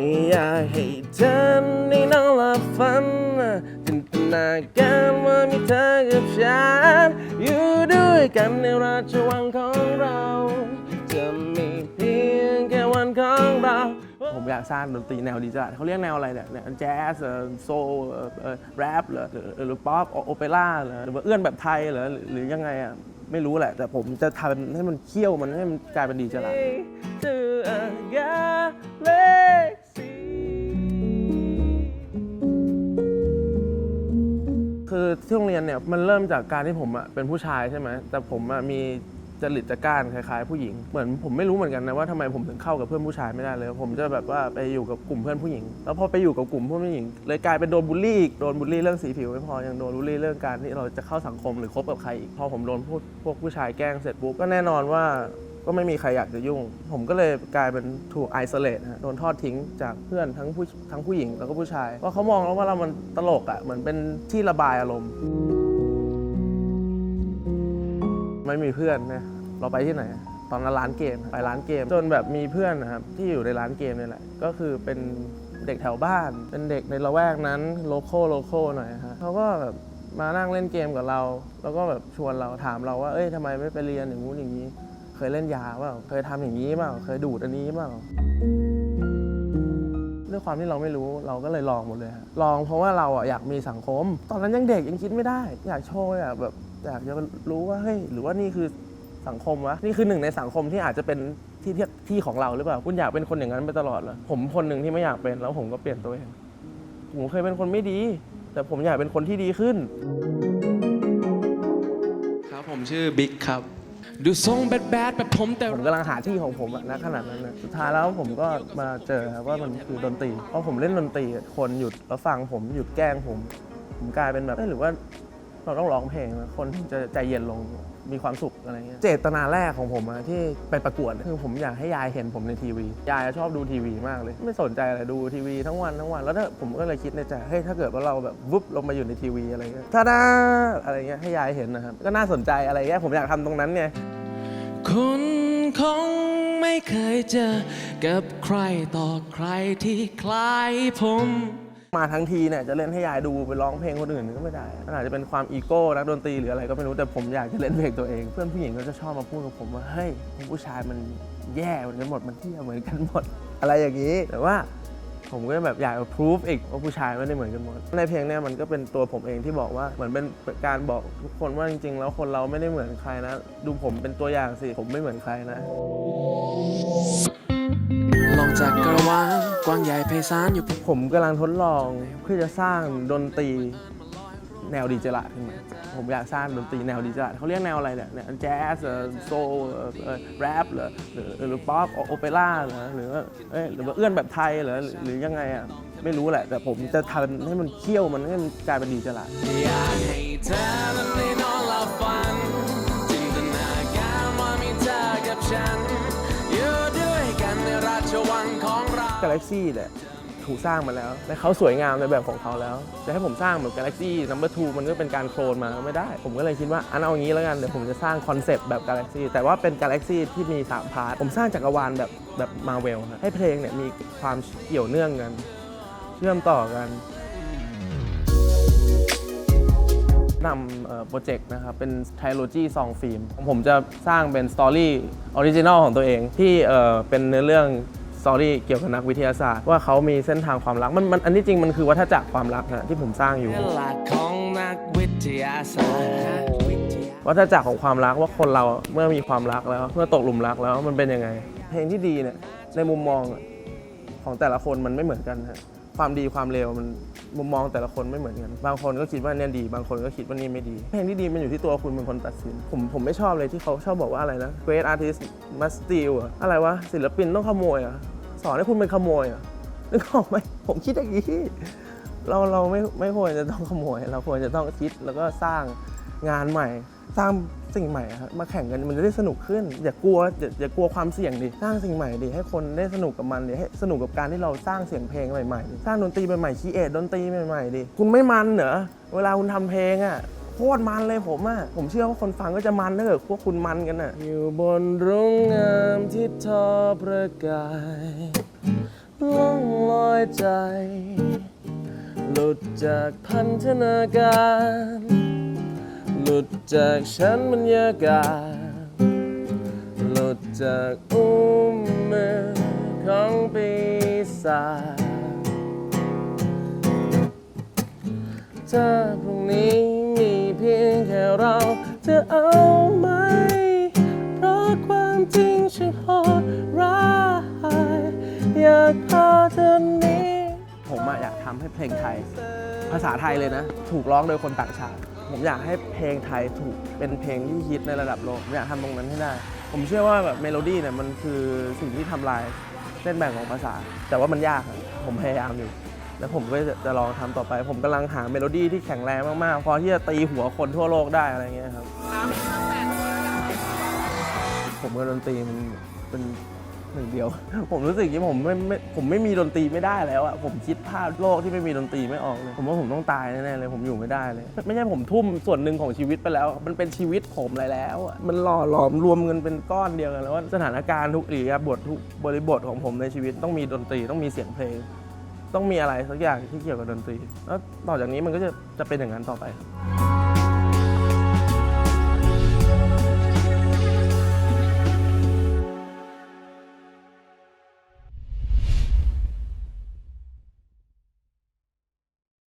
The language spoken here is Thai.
ไม่อยากให้เธอได้นอนหลับฝันจินตนาการว่ามีเธอกับฉันอยู่ด้วยกันในราชวังของเรา จะมีเพียงแค่วันของเรา ผมอยากสร้างดนตรีแนวดิจิทัลเขาเรียกแนวอะไรเนี่ยแนวแจ๊สโซลแรปเหรอหรือหรือป๊อปโอเปร่าเหรอหรือว่าเอื้อนแบบไทยเหรอหรือหรือยังไงอะไม่รู้แหละ แต่ผมจะทำให้มันเคี่ยวมันให้มันกลายเป็นดีจิทัล คือที่โรงเรียนเนี่ยมันเริ่มจากการที่ผมอะเป็นผู้ชายใช่ไหมแต่ผมอะมีจริตจักร้านคล้ายๆผู้หญิงเหมือนผมไม่รู้เหมือนกันนะว่าทำไมผมถึงเข้ากับเพื่อนผู้ชายไม่ได้เลย ผมจะแบบว่าไปอยู่กับกลุ่มเพื่อนผู้หญิง แล้วพอไปอยู่กับกลุ่มเพื่อนผู้หญิงเลยกลายเป็นโดนบูลลี่อีกโดนบูลลี่เรื่องสีผิวไม่พอยังโดนบูลลี่เรื่องการที่เราจะเข้าสังคมหรือคบกับใครอีกพอผมโดนพวกพวกผู้ชายแกล้งเสร็จปุ๊บก็แน่นอนว่า ก็ไม่มีใครอยากจะยุ่ง ผมก็เลยกลายเป็นถูกไอโซเลตฮะโดนทอดทิ้งจากเพื่อนทั้งผู้ทั้งผู้หญิงแล้วก็ผู้ชายว่าเขามองแล้วว่าเรามันตลกอะเหมือนเป็นที่ระบายอารมณ์ ไม่มีเพื่อนนะเราไปที่ไหน ตอนนั้นร้านเกมไปร้านเกม จนแบบมีเพื่อนนะครับที่อยู่ในร้านเกมนี่แหละ ก็คือเป็นเด็กแถวบ้าน เป็นเด็กในละแวกนั้นโลโก้โลโก้หน่อยฮะเขาก็แบบมานั่งเล่นเกมกับเรา แล้วก็แบบชวนเราถามเราว่า เอ้ยทำไมไม่ไปเรียนอย่างงู้นอย่างนี้ เคยเล่นยาเปล่าเคยทำอย่างนี้เปล่าเคยดูดอันนี้เปล่าด้วยความที่เราไม่รู้เราก็เลยลองหมดเลยฮะลองเพราะว่าเราอะอยากมีสังคม ตอนนั้นยังเด็กยังคิดไม่ได้ อยากโชว์อยากแบบอยากจะรู้ว่าเฮ้ยหรือว่านี่คือสังคมวะนี่คือหนึ่งในสังคมที่อาจจะเป็นที่ที่ที่ของเราหรือเปล่า คุณอยากเป็นคนอย่างนั้นไปตลอดเหรอผมคนหนึ่งที่ไม่อยากเป็นแล้วผมก็เปลี่ยนตัวเองผมเคยเป็นคนไม่ดี แต่ผมอยากเป็นคนที่ดีขึ้น ครับผมชื่อบิ๊กครับ ดูทรงแบดแบดแบบผมแต่ผมกำลังหาที่ของผมอะณขนาดนั้นนะสุดท้ายแล้วผมก็มาเจอครับว่ามันคือดนตรีเพราะผมเล่นดนตรีคนหยุดแล้วฟังผมหยุดแกล้งผม ผมกลายเป็นแบบเอ้ยหรือว่า เราต้องร้องเพลงนะคนถึงจะใจเย็นลงมีความสุขอะไรเงี้ยเจตนาแรกของผมอะที่ไปประกวดคือผมอยากให้ยายเห็นผมในทีวียายชอบดูทีวีมากเลย ไม่สนใจอะไรดูทีวีทั้งวันทั้งวันแล้วถ้าผมก็เลยคิดในใจเฮ้ยถ้าเกิดว่าเราแบบวุบลงมาอยู่ในทีวีอะไรเงี้ยท่าดาอะไรเงี้ยให้ยายเห็นนะครับก็น่าสนใจอะไรเงี้ยผมอยากทำตรงนั้นไงคุณคงไม่เคยเจอกับใครต่อใครที่คล้ายผม มาทั้งทีเนี่ยจะเล่นให้ยายดูไปร้องเพลงคนอื่นก็ไม่ได้มันอาจจะเป็นความอีโก้นักดนตรีหรืออะไรก็ไม่รู้แต่ผมอยากจะเล่นเพลงตัวเอง เพื่อนผู้หญิงก็จะชอบมาพูดกับผมว่าเฮ้ยผู้ชายมันแย่เหมือนกันหมดมันเที่ยเหมือนกันหมด อะไรอย่างนี้แต่ว่าผมก็แบบอยากพิสูจอีกว่าผู้ชายไม่ได้เหมือนกันหมด ในเพลงเนี่ยมันก็เป็นตัวผมเองที่บอกว่าเหมือนเป็นการบอกทุกคนว่าจริง ๆ แล้วคนเราไม่ได้เหมือนใครนะ ดูผมเป็นตัวอย่างสิ ผมไม่เหมือนใครนะ จากกระวางกว้างใหญ่ไพศาลอยู่ผมกำลังทดลองเพื่อจะสร้างดนตรีแนวดีเจละขึ้นมาผมอยากสร้างดนตรีแนวดีเจละเขาเรียกแนวอะไรเนี่ยแจ๊สโซลแรปเหรอหรือหรือป๊อปโอเปร่าเหรอหรือว่าเอ้ยหรือว่าเอื้อนแบบไทยเหรอหรือหรือยังไงอะไม่รู้แหละ แต่ผมจะทำให้มันเคี่ยวมันให้มันกลายเป็นดีเจละอยากให้เธอนั้นได้นอนหลับฝันจินตนาการว่ามีเธอกับฉัน กาแล็กซี่เนี่ยถูกสร้างมาแล้ว และเขาสวยงามในแบบของเขาแล้ว จะให้ผมสร้างแบบ Galaxy Number 2มันก็เป็นการโคลนมาไม่ได้ ผมก็เลยคิดว่าอันเอางี้แล้วกัน เดี๋ยวผมจะสร้างคอนเซปต์แบบ Galaxy แต่ว่าเป็น Galaxy ที่มี 3 พาร์ท ผมสร้างจักรวาลแบบแบบมาเวลให้เพลงเนี่ยมีความเกี่ยวเนื่องกัน เชื่อมต่อกันนำโปรเจกต์นะครับ เป็น Trilogy Song Film ผมจะสร้างเป็นสตอรี่ออริจินอลของตัวเองที่เออเป็นเนื้อเรื่อง สตอรี่เกี่ยวกับนักวิทยาศาสตร์ ว่าเขามีเส้นทางความรักมันมันอันที่จริงมันคือวัฏจักรความรักนะที่ผมสร้างอยู่หลักของนักวิทยาศาสตร์วัฏจักรของความรักว่าคนเราเมื่อมีความรักแล้วเมื่อตกหลุมรักแล้วมันเป็นยังไงเพลงที่ดีเนี่ยในมุมมองของแต่ละคนมันไม่เหมือนกันฮะความดีความเลวมัน มุมมองแต่ละคนไม่เหมือนกันบางคนก็คิดว่าเนี่ยดี บางคนก็คิดว่านี่ไม่ดีเพลงที่ดีมันอยู่ที่ตัวคุณเป็นคนตัดสิน ผมผมไม่ชอบเลยที่เขาชอบบอกว่าอะไรนะ great artist must steal อะอะไรวะศิลปินต้องขโมยอะสอนให้คุณเป็นขโมยอะนึกออกไหมผมคิดอย่างนี้เราเราไม่ไม่ควรจะต้องขโมย เราควรจะต้องคิดแล้วก็สร้างงานใหม่ สร้าง สิ่งใหม่ครับมาแข่งกันมันจะได้สนุกขึ้น อย่ากลัวอย่าอย่ากลัวความเสี่ยงดิสร้างสิ่งใหม่ดิให้คนได้สนุกกับมันดิให้สนุกกับการที่เราสร้างเสียงเพลงใหม่ๆดิสร้างดนตรีใหม่ๆคีเอทดนตรีใหม่ๆดิคุณไม่มันเหรอเวลาคุณทำเพลงอะโคตรมันเลยผมอะผมเชื่อว่าคนฟังก็จะมันถ้าเกิดพวกคุณมันกันอะอยู่บนรุ่งงามที่ทอประกายล่องลอยใจ หลุดจากพันธนาการ หลุดจากชั้นบรรยากาศ หลุดจากอุ้มมือของปีศาจถ้าพรุ่งนี้มีเพียงแค่เราจะเอาไหม เพราะความจริงฉันโหดร้ายอยากพาเธอหนี้ ผมอะอยากทำให้เพลงไทย ภาษาไทยเลยนะ ถูกร้องโดยคนต่างชาติ ผมอยากให้เพลงไทยถูกเป็นเพลงที่ฮิตในระดับโลกผมอยากทำตรงนั้นให้ได้ ผมเชื่อว่าแบบเมโลดี้เนี่ยมันคือสิ่งที่ทำลายเส้นแบ่งของภาษา แต่ว่ามันยากผมพยายามอยู่ แล้วผมก็จะจะลองทำต่อไป ผมกำลังหาเมโลดี้ที่แข็งแรงมากๆพอที่จะตีหัวคนทั่วโลกได้อะไรเงี้ยครับผมกับดนตรีมันเป็น หนึ่งเดียว ผมรู้สึกอย่าผมไม่ไม่ผมไม่มีดนตรีไม่ได้แล้วอะผมคิดภาพโลกที่ไม่มีดนตรีไม่ออกเลยผมว่าผมต้องตายแน่ๆเลย ผมอยู่ไม่ได้เลย ไม่ใช่ผมทุ่มส่วนหนึ่งของชีวิตไปแล้ว มันเป็นชีวิตผมเลยแล้วอะมันหล่อหลอมรวมกันเป็นก้อนเดียวกันแล้วว่าสถานการณ์ทุกอิริยาบถทุกบริบทของผมในชีวิตต้องมีดนตรีต้องมีเสียงเพลง ต้องมีอะไรสักอย่างที่เกี่ยวกับดนตรี แล้วต่อจากนี้มันก็จะจะเป็นอย่างนั้นต่อไป